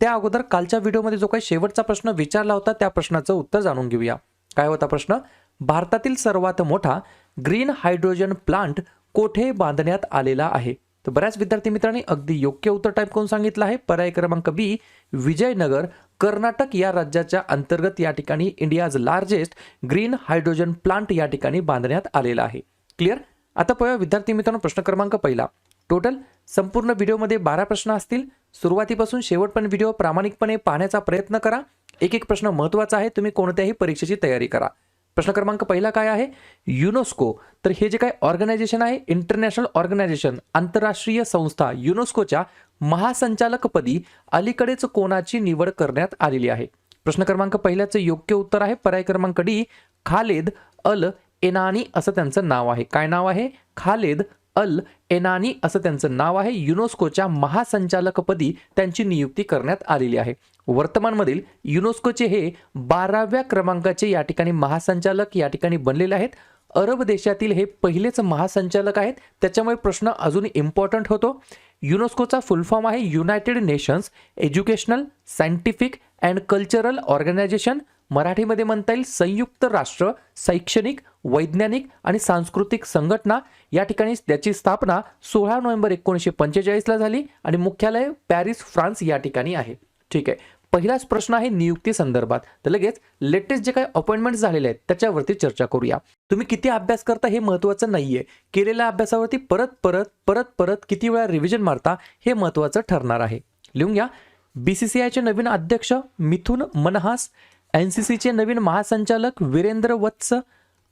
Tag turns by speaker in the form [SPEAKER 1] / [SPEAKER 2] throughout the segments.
[SPEAKER 1] त्या अगोदर कालच्या व्हिडिओमध्ये जो काही शेवटचा प्रश्न विचारला होता त्या प्रश्नाचं उत्तर जाणून घेऊया. काय होता प्रश्न? भारतातील सर्वात मोठा ग्रीन हायड्रोजन प्लांट कोठे बांधण्यात आलेला आहे? तर बऱ्याच विद्यार्थी मित्रांनी अगदी योग्य उत्तर टाईप करून सांगितलं आहे. पर्याय क्रमांक बी विजयनगर कर्नाटक या राज्याच्या अंतर्गत या ठिकाणी India's largest green hydrogen plant या ठिकाणी बांधण्यात आलेला आहे. क्लिअर? आता पाहूया विद्यार्थी मित्रांनो प्रश्न क्रमांक पहिला. टोटल संपूर्ण व्हिडिओमध्ये बारा प्रश्न असतील. सुरुवातीपासून शेवटपर्यंत व्हिडिओ प्रामाणिकपणे पाहण्याचा प्रयत्न करा. एक एक प्रश्न महत्त्वाचा आहे तुम्ही कोणत्याही परीक्षेची तयारी करा. प्रश्न क्रमांक पहिला काय आहे? युनेस्को. तर हे जे काय ऑर्गनायझेशन आहे इंटरनॅशनल ऑर्गनायझेशन आंतरराष्ट्रीय संस्था युनेस्कोच्या महासंचालकपदी अलीकडेच कोणाची निवड करण्यात आलेली आहे? प्रश्न क्रमांक पहिल्याचं योग्य उत्तर आहे. पर्याय क्रमांक डी खालेद अल एनानी असं त्यांचं नाव आहे. काय नाव आहे? खालेद अल एनानी असं त्यांचं नाव आहे. युनेस्कोच्या महासंचालकपदी त्यांची नियुक्ती करण्यात आलेली आहे. वर्तमानमधील युनेस्कोचे हे बाराव्या क्रमांकाचे या ठिकाणी महासंचालक या ठिकाणी बनलेले आहेत. अरब देशातील हे पहिलेच महासंचालक आहेत. त्याच्यामुळे प्रश्न अजून इम्पॉर्टंट होतो. युनेस्कोचा फुल फॉर्म आहे. United Nations Educational Scientific and Cultural Organization मराठीमध्ये म्हणता येईल संयुक्त राष्ट्र शैक्षणिक वैज्ञानिक आणि सांस्कृतिक संघटना. या ठिकाणी त्याची स्थापना सोळा नोव्हेंबर एकोणीसशे पंचेचाळीसला झाली आणि मुख्यालय पॅरिस फ्रान्स या ठिकाणी आहे. ठीक आहे. पहिलाच प्रश्न आहे नियुक्ती संदर्भात. तर लगेच लेटेस्ट जे काही अपॉइंटमेंट झालेले आहेत त्याच्यावरती चर्चा करूया. तुम्ही किती अभ्यास करता हे महत्वाचं नाहीये. केलेल्या अभ्यासावरती परत परत परत परत किती वेळा रिव्हिजन मारता हे महत्त्वाचं ठरणार आहे. लिहून घ्या. बीसीसीआयचे नवीन अध्यक्ष मिथुन मनहास एन सी सीचे नवीन महासंचालक वीरेंद्र वत्स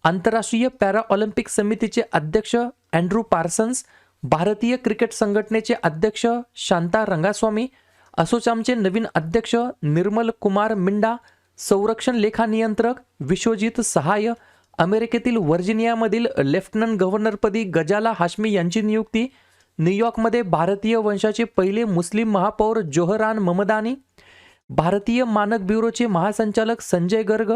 [SPEAKER 1] आंतरराष्ट्रीय पॅरा ऑलिम्पिक समितीचे अध्यक्ष अँड्रू पार्सन्स भारतीय क्रिकेट संघटनेचे अध्यक्ष शांता रंगास्वामी असोचामचे नवीन अध्यक्ष निर्मल कुमार मिंडा संरक्षण लेखा नियंत्रक विश्वजित सहाय अमेरिकेतील व्हर्जिनियामधील लेफ्टनंट गव्हर्नरपदी गजाला हाशमी यांची नियुक्ती न्यूयॉर्कमध्ये भारतीय वंशाचे पहिले मुस्लिम महापौर जोहरान ममदानी भारतीय मानक ब्युरोचे महासंचालक संजय गर्ग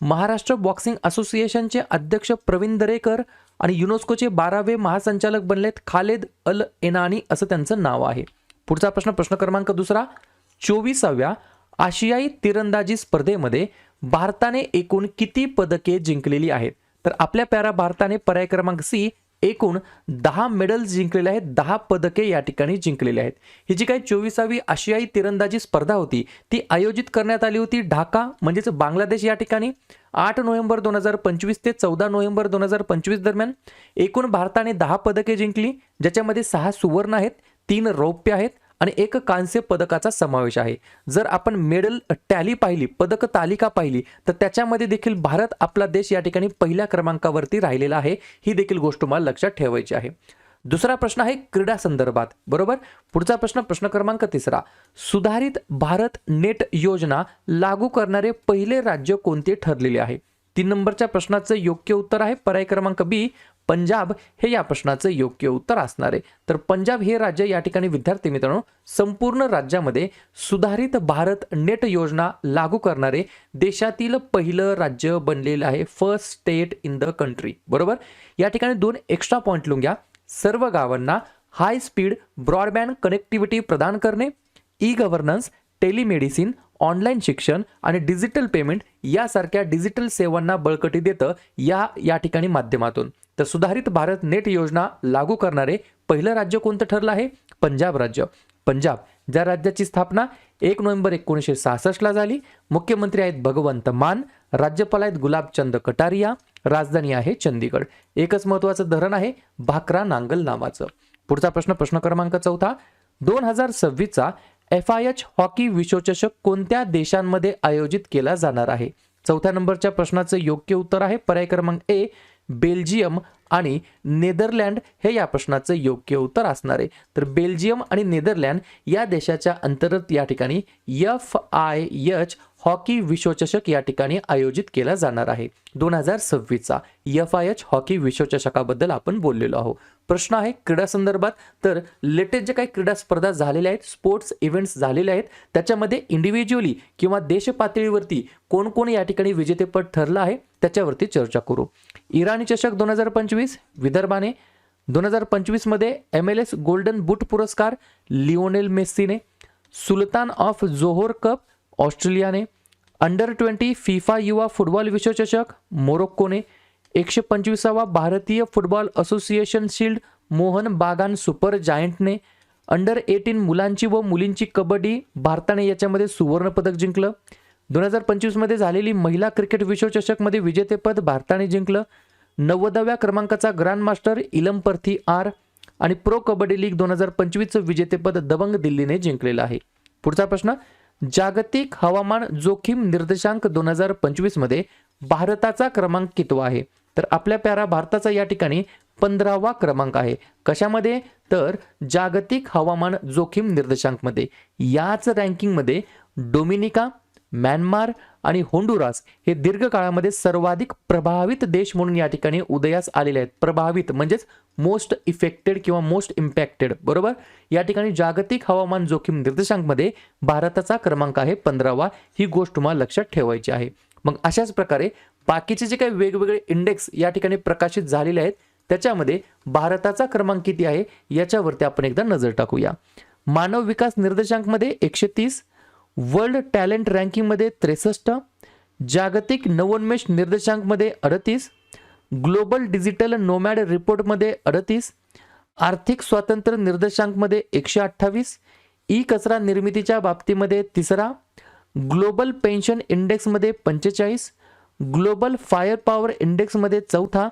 [SPEAKER 1] महाराष्ट्र बॉक्सिंग असोसिएशनचे अध्यक्ष प्रवीण दरेकर आणि युनेस्कोचे बारावे महासंचालक बनलेत खालेद अल एनानी असं त्यांचं नाव आहे. पुढचा प्रश्न प्रश्न क्रमांक दुसरा. चोवीसाव्या आशियाई तिरंदाजी स्पर्धेमध्ये भारताने एकूण किती पदके जिंकलेली आहेत? तर आपल्या पॅरा भारताने पर्याय क्रमांक सी एकूण दहा मेडल्स जिंकलेले आहेत दहा पदके या ठिकाणी जिंकलेली आहेत. ही जी काही चोवीसावी आशियाई तिरंदाजी स्पर्धा होती ती आयोजित करण्यात आली होती ढाका म्हणजेच बांगलादेश या ठिकाणी. आठ नोव्हेंबर दोन हजार पंचवीस ते चौदा नोव्हेंबर दोन हजार पंचवीस दरम्यान एकूण भारताने दहा पदके जिंकली ज्याच्यामध्ये सहा सुवर्ण आहेत तीन रौप्य आहेत आणि एक कांस्य पदकाचा समावेश आहे. जर आपण मेडल टॅली पाहिली पदक तालिका पाहिली तर त्याच्यामध्ये देखील भारत आपला देश या ठिकाणी पहिल्या क्रमांकावरती राहिलेला आहे. ही देखील गोष्ट मला लक्षात ठेवायची आहे. दुसरा प्रश्न आहे क्रीडा संदर्भात. बरोबर? पुढचा प्रश्न प्रश्न क्रमांक तिसरा. सुधारित भारत नेट योजना लागू करणारे पहिले राज्य कोणते ठरलेले आहे? तीन नंबरच्या प्रश्नाचं योग्य उत्तर आहे. पर्याय क्रमांक बी पंजाब हे या प्रश्नाचं योग्य उत्तर असणार आहे. तर पंजाब हे राज्य या ठिकाणी विद्यार्थी मित्रांनो संपूर्ण राज्यामध्ये सुधारित भारत नेट योजना लागू करणारे देशातील पहिलं राज्य बनलेलं आहे first state in the country बरोबर? या ठिकाणी दोन एक्स्ट्रा पॉईंट लिहून घ्या. सर्व गावांना हाय स्पीड ब्रॉडबँड कनेक्टिव्हिटी प्रदान करणे ई गव्हर्नन्स टेलिमेडिसिन ऑनलाईन शिक्षण आणि डिजिटल पेमेंट यासारख्या डिजिटल सेवांना बळकटी देतं या या ठिकाणी माध्यमातून. तर सुधारित भारत नेट योजना लागू करणारे पहिलं राज्य कोणतं ठरलं आहे? पंजाब राज्य. पंजाब ज्या राज्याची स्थापना एक नोव्हेंबर एकोणीसशे सहासष्टला झाली मुख्यमंत्री आहेत भगवंत मान राज्यपाल आहेत गुलाबचंद कटारिया राजधानी आहे चंदीगड एकच महत्वाचं धरण आहे भाकरा नांगल नावाचं. पुढचा प्रश्न प्रश्न क्रमांक चौथा. दोन हजार सव्वीसचा एफ आय एच हॉकी विश्वचषक कोणत्या देशांमध्ये आयोजित केला जाणार आहे? चौथ्या नंबरच्या प्रश्नाचं योग्य उत्तर आहे पर्याय क्रमांक ए बेल्जियम आणि नेदरलँड हे या प्रश्नाचं योग्य उत्तर असणार आहे. तर बेल्जियम आणि नेदरलँड या देशाच्या अंतर्गत या ठिकाणी एफ आय एच हॉकी विश्वचषक या ठिकाणी आयोजित केला जाणार आहे. दोन हजार सव्वीसचा एफ आय एच हॉकी विश्वचषकाबद्दल आपण बोललेलो आहोत. प्रश्न आहे क्रीडा संदर्भात. तर लेटेस्ट जे काही क्रीडा स्पर्धा झालेल्या आहेत स्पोर्ट्स इव्हेंट्स झालेले आहेत त्याच्यामध्ये इंडिव्हिज्युअली किंवा देश पातळीवरती कोण कोण या ठिकाणी विजेतेपद ठरलं आहे त्याच्यावरती चर्चा करू. इराणी चषक दोन हजार पंचवीस विदर्भाने. दोन हजार पंचवीसमध्ये M L S golden boot पुरस्कार लिओनेल मेस्सीने. सुलतान ऑफ जोहोर कप ऑस्ट्रेलियाने अंडर ट्वेंटी फिफा युवा फुटबॉल विश्वचषक मोरोक्कोने एकशे पंचवीसावा भारतीय फुटबॉल असोसिएशन शिल्ड मोहन बागान सुपर जायंटने अंडर एटीन मुलांची व मुलींची कबड्डी भारताने याच्यामध्ये सुवर्णपदक जिंकलं. दोन हजार पंचवीसमध्ये झालेली महिला क्रिकेट विश्वचषकमध्ये विजेतेपद भारताने जिंकलं. नव्वदाव्या क्रमांकाचा ग्रँड मास्टर आर आणि प्रो कबड्डी लीग दोन हजार पंचवीसचं विजेतेपद दबंग दिल्लीने जिंकलेलं आहे. पुढचा प्रश्न जागतिक हवामान जोखीम निर्देशांक दोन हजार पंचवीसमध्ये भारताचा क्रमांक कितवा आहे? तर आपल्या प्यारा भारताचा या ठिकाणी पंधरावा क्रमांक आहे. कशामध्ये? तर जागतिक हवामान जोखीम निर्देशांकमध्ये याच रँकिंगमध्ये डोमिनिका म्यानमार आणि होंडुरास हे दीर्घकाळामध्ये सर्वाधिक प्रभावित देश म्हणून या ठिकाणी उदयास आलेले आहेत. प्रभावित म्हणजेच मोस्ट इफेक्टेड किंवा मोस्ट इम्पॅक्टेड बरोबर? या ठिकाणी जागतिक हवामान जोखीम निर्देशांकमध्ये भारताचा क्रमांक आहे पंधरावा. ही गोष्ट तुम्हाला लक्षात ठेवायची आहे. मग अशाच प्रकारे बाकीचे जे काही वेगवेगळे इंडेक्स या ठिकाणी प्रकाशित झालेले आहेत त्याच्यामध्ये भारताचा क्रमांक किती आहे याच्यावरती आपण एकदा नजर टाकूया. मानव विकास निर्देशांकमध्ये एकशे तीस वर्ल्ड टॅलेंट रँकिंगमध्ये त्रेसष्ट जागतिक नवोन्मेष निर्देशांकमध्ये अडतीस ग्लोबल डिजिटल नोमॅड रिपोर्टमध्ये अडतीस आर्थिक स्वातंत्र्य निर्देशांकमध्ये एकशे अठ्ठावीस ई कचरा निर्मितीच्या बाबतीमध्ये तिसरा ग्लोबल पेन्शन इंडेक्समध्ये पंचेचाळीस ग्लोबल फायर पॉवर इंडेक्समध्ये चौथा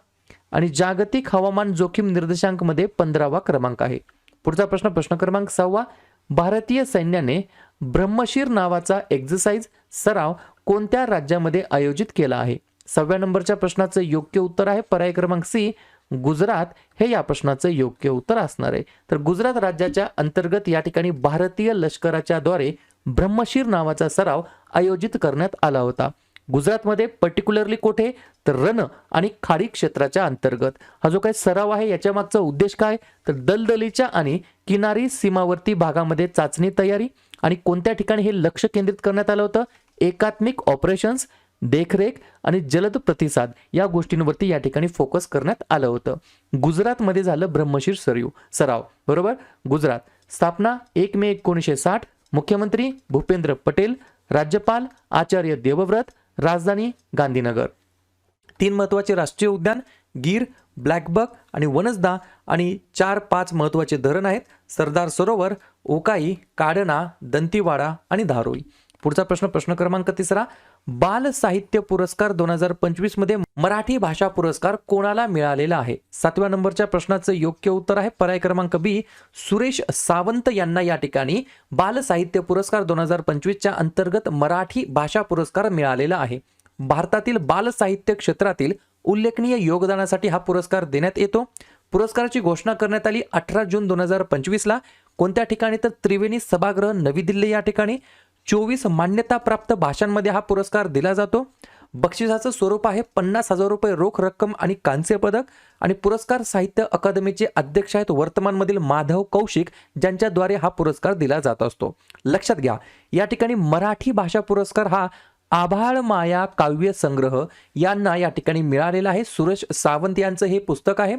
[SPEAKER 1] आणि जागतिक हवामान जोखीम निर्देशांकमध्ये पंधरावा क्रमांक आहे. पुढचा प्रश्न प्रश्न क्रमांक सहावा भारतीय सैन्याने ब्रह्मशीर नावाचा एक्झरसाइज सराव कोणत्या राज्यामध्ये आयोजित केला आहे? सहाव्या नंबरच्या प्रश्नाचं योग्य उत्तर आहे. पर्याय क्रमांक सी गुजरात. हे या प्रश्नाचं योग्य उत्तर असणार आहे. तर गुजरात राज्याच्या अंतर्गत या ठिकाणी भारतीय लष्कराच्या द्वारे ब्रह्मशीर नावाचा सराव आयोजित करण्यात आला होता. गुजरातमध्ये पर्टिक्युलरली कुठे? तर रण आणि खाडी क्षेत्राच्या अंतर्गत. हा जो काही सराव आहे याच्या मागचा उद्देश काय? तर दलदलीच्या आणि किनारी सीमावर्ती भागामध्ये चाचणी तयारी आणि कोणत्या ठिकाणी हे लक्ष केंद्रित करण्यात आलं होतं? एकात्मिक ऑपरेशन्स देखरेख आणि जलद प्रतिसाद या गोष्टींवरती या ठिकाणी फोकस करण्यात आलं होतं. गुजरातमध्ये झालं ब्रह्मशीर सरयू सराव. बरोबर? गुजरात. स्थापना एक मे एकोणीसशे साठ. मुख्यमंत्री भूपेंद्र पटेल राज्यपाल आचार्य देवव्रत राजधानी गांधीनगर. तीन महत्त्वाचे राष्ट्रीय उद्यान गीर ब्लॅकबक आणि वनसदा आणि चार पाच महत्त्वाचे धरण आहेत. सरदार सरोवर ओकाई काडना दंतीवाडा आणि धारोई. पुढचा प्रश्न प्रश्न क्रमांक तिसरा. बाल साहित्य पुरस्कार दोन हजार पंचवीसमध्ये मराठी भाषा पुरस्कार कोणाला मिळालेला आहे? सातव्या नंबरच्या प्रश्नाचं योग्य उत्तर आहे पर्याय क्रमांक बी. सुरेश सावंत यांना या ठिकाणी बाल साहित्य पुरस्कार दोन हजार पंचवीसच्या अंतर्गत मराठी भाषा पुरस्कार मिळालेला आहे. भारतातील बाल साहित्य क्षेत्रातील उल्लेखनीय योगदानासाठी हा पुरस्कार देण्यात येतो. पुरस्काराची घोषणा करण्यात आली अठरा जून दोन हजार पंचवीसला. कोणत्या ठिकाणी? तर त्रिवेणी सभागृह नवी दिल्ली या ठिकाणी. चोवीस मान्यताप्राप्त भाषांमध्ये हा पुरस्कार दिला जातो. बक्षिसाचं स्वरूप आहे पन्नास हजार रुपये रोख रक्कम आणि कांस्य पदक. आणि पुरस्कार साहित्य अकादमीचे अध्यक्ष आहेत वर्तमानमधील माधव कौशिक ज्यांच्याद्वारे हा पुरस्कार दिला जात असतो. लक्षात घ्या या ठिकाणी मराठी भाषा पुरस्कार हा आभाळ माया काव्य संग्रह यांना या ठिकाणी मिळालेला आहे. सुरेश सावंत यांचं हे पुस्तक आहे.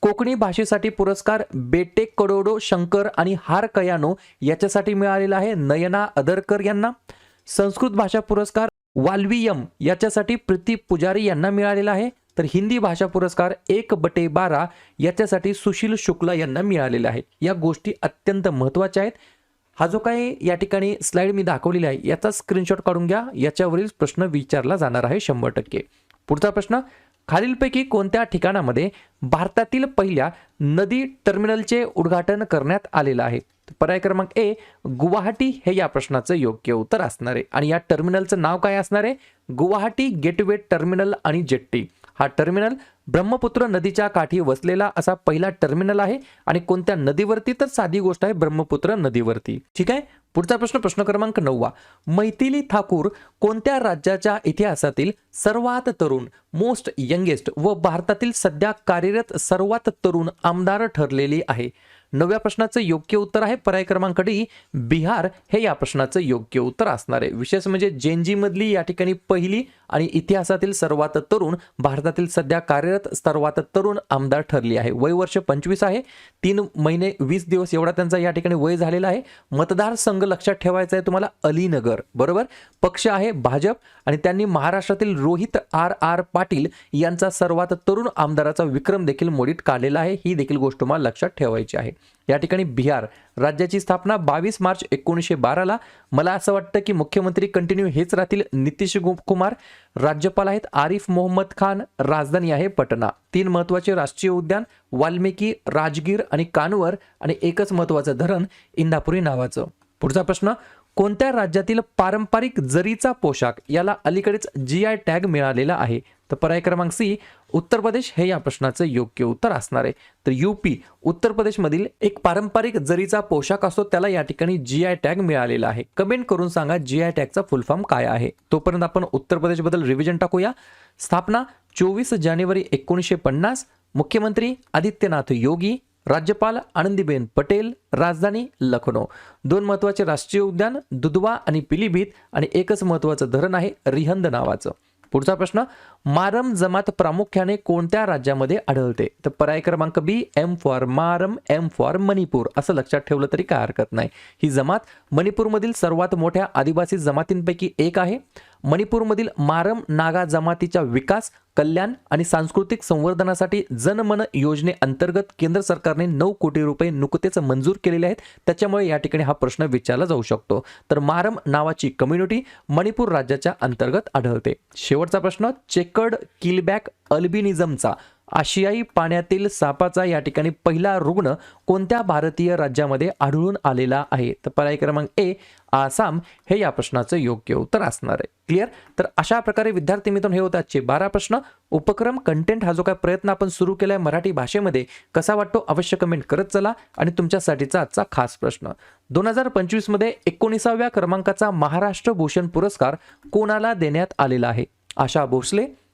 [SPEAKER 1] कोकणी भाषेसाठी पुरस्कार बेटे करोडो शंकर आणि हार कयानो याच्यासाठी मिळालेला आहे. नयना अदरकर यांना. संस्कृत भाषा पुरस्कार वाल्वियम याच्यासाठी प्रीती पुजारी यांना मिळालेला आहे. तर हिंदी भाषा पुरस्कार एक बटे बारा याच्यासाठी सुशील शुक्ला यांना मिळालेला आहे. या गोष्टी अत्यंत महत्त्वाच्या आहेत. हा जो काही या ठिकाणी स्लाईड मी दाखवलेली आहे याचा स्क्रीनशॉट काढून घ्या. याच्यावरील प्रश्न विचारला जाणार आहे शंभर टक्के. पुढचा प्रश्न खालीलपैकी कोणत्या ठिकाणामध्ये भारतातील पहिल्या नदी टर्मिनलचे उद्घाटन करण्यात आलेलं आहे? पर्याय क्रमांक ए गुवाहाटी हे या प्रश्नाचं योग्य उत्तर असणार आहे. आणि या टर्मिनलचं नाव काय असणार आहे? गुवाहाटी गेटवे टर्मिनल आणि जेट्टी. हा टर्मिनल ब्रह्मपुत्र नदीच्या काठी वसलेला असा पहिला टर्मिनल आहे आणि कोणत्या नदीवरती तर साधी गोष्ट आहे ब्रह्मपुत्र नदीवरती. ठीक आहे? पुढचा प्रश्न प्रश्न क्रमांक नववा. मैथिली ठाकूर कोणत्या राज्याच्या इतिहासातील सर्वात तरुण मोस्ट यंगेस्ट व भारतातील सध्या कार्यरत सर्वात तरुण आमदार ठरलेली आहे? नवव्या प्रश्नाचं योग्य उत्तर आहे. पर्याय क्रमांक डी बिहार हे या प्रश्नाचं योग्य उत्तर असणार आहे. विशेष म्हणजे जेनजी मधली या ठिकाणी पहिली आणि इतिहासातील सर्वात तरुण भारतातील सध्या कार्यरत सर्वात तरुण आमदार ठरली आहे. वय वर्ष पंचवीस आहे. तीन महिने वीस दिवस एवढा त्यांचा या ठिकाणी वय झालेला आहे. मतदारसंघ लक्षात ठेवायचा आहे तुम्हाला अलीनगर बरोबर? पक्ष आहे भाजप आणि त्यांनी महाराष्ट्रातील रोहित आर आर पाटील यांचा सर्वात तरुण आमदाराचा विक्रम देखील मोडीत काढलेला आहे. ही देखील गोष्ट तुम्हाला लक्षात ठेवायची आहे. या ठिकाणी बिहार राज्याची स्थापना बावीस मार्च एकोणीसशे बाराला. मला असं वाटतं की मुख्यमंत्री कंटिन्यू हेच राहतील. नितीश कुमार राज्यपाल आहेत आरिफ मोहम्मद खान राजधानी आहे पटना. तीन महत्त्वाचे राष्ट्रीय उद्यान वाल्मिकी राजगीर आणि कानवर आणि एकच महत्वाचं धरण इंदापुरी नावाचं. पुढचा प्रश्न कोणत्या राज्यातील पारंपरिक जरीचा पोशाख याला अलीकडेच जी आय टॅग मिळालेला आहे? तर पर्याय क्रमांक सी उत्तर प्रदेश हे या प्रश्नाचं योग्य उत्तर असणार आहे. तर युपी उत्तर प्रदेशमधील एक पारंपरिक जरीचा पोशाख असतो त्याला या ठिकाणी जी आय टॅग मिळालेला आहे. कमेंट करून सांगा जी आय टॅगचा फुल फॉर्म काय आहे. तोपर्यंत आपण उत्तर प्रदेशबद्दल रिव्हिजन टाकूया. स्थापना चोवीस जानेवारी एकोणीसशे पन्नास. मुख्यमंत्री आदित्यनाथ योगी. राज्यपाल आनंदीबेन पटेल. राजधानी लखनौ. दोन महत्त्वाचे राष्ट्रीय उद्यान दुधवा आणि पिलीभीत. आणि एकच महत्वाचं धरण आहे रिहंद नावाचं. पुढचा प्रश्न मारम जमात प्रामुख्याने कोणत्या राज्यामध्ये आढळते? तर पर्याय क्रमांक B M for Maram M for Manipur. असं लक्षात ठेवलं तरी काय हरकत नाही. ही जमात मणिपूरमधील सर्वात मोठ्या आदिवासी जमातींपैकी एक आहे. मणिपूरमधील मारम नागा जमातीच्या विकास कल्याण आणि सांस्कृतिक संवर्धनासाठी जनमन योजनेअंतर्गत केंद्र सरकारने नऊ कोटी रुपये नुकतेच मंजूर केलेले आहेत. त्याच्यामुळे या ठिकाणी हा प्रश्न विचारला जाऊ शकतो. तर मारम नावाची कम्युनिटी मणिपूर राज्याच्या अंतर्गत आढळते. शेवटचा प्रश्न चेकर्ड किलबॅक अल्बिनिझमचा आशियाई पाण्यातील सापाचा या ठिकाणी पहिला रुग्ण कोणत्या भारतीय राज्यामध्ये आढळून आलेला आहे? तर पर्याय क्रमांक ए आसाम. हे या प्रश्नाचं योग्य उत्तर असणार आहे. क्लिअर तर अशा प्रकारे विद्यार्थी मित्रांनो हे होते आजचे बारा प्रश्न. उपक्रम कंटेंट हा जो काय प्रयत्न आपण सुरू केलाय मराठी भाषेमध्ये कसा वाटतो अवश्य कमेंट करत चला आणि तुमच्यासाठीचा आजचा खास प्रश्न. दोन हजार पंचवीसमध्ये एकोणीसाव्या क्रमांकाचा महाराष्ट्र भूषण पुरस्कार कोणाला देण्यात आलेला आहे? आशा भोसले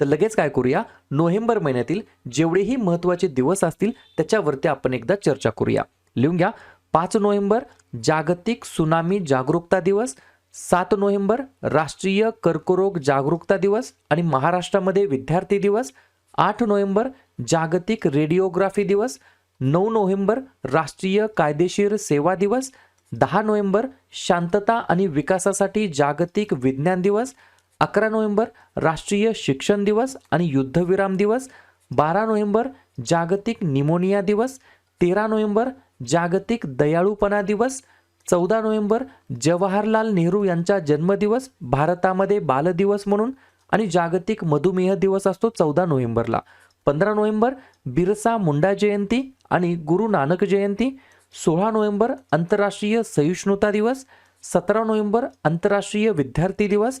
[SPEAKER 1] तर लगेच काय करूया? नोव्हेंबर महिन्यातील जेवढेही महत्त्वाचे दिवस असतील त्याच्यावरती आपण एकदा चर्चा करूया. लिहून घ्या. पाच नोव्हेंबर जागतिक सुनामी जागरूकता दिवस. सात नोव्हेंबर राष्ट्रीय कर्करोग जागरूकता दिवस आणि महाराष्ट्रामध्ये विद्यार्थी दिवस. आठ नोव्हेंबर जागतिक रेडिओग्राफी दिवस. नऊ नोव्हेंबर राष्ट्रीय कायदेशीर सेवा दिवस. दहा नोव्हेंबर शांतता आणि विकासासाठी जागतिक विज्ञान दिवस. अकरा नोव्हेंबर राष्ट्रीय शिक्षण दिवस आणि युद्धविराम दिवस. बारा नोव्हेंबर जागतिक निमोनिया दिवस. तेरा नोव्हेंबर जागतिक दयाळूपणा दिवस. चौदा नोव्हेंबर जवाहरलाल नेहरू यांचा जन्मदिवस. भारतामध्ये बालदिवस म्हणून आणि जागतिक मधुमेह दिवस असतो चौदा नोव्हेंबरला. पंधरा नोव्हेंबर बिरसा मुंडा जयंती आणि गुरु नानक जयंती. सोळा नोव्हेंबर आंतरराष्ट्रीय सहिष्णुता दिवस. सतरा नोव्हेंबर आंतरराष्ट्रीय विद्यार्थी दिवस.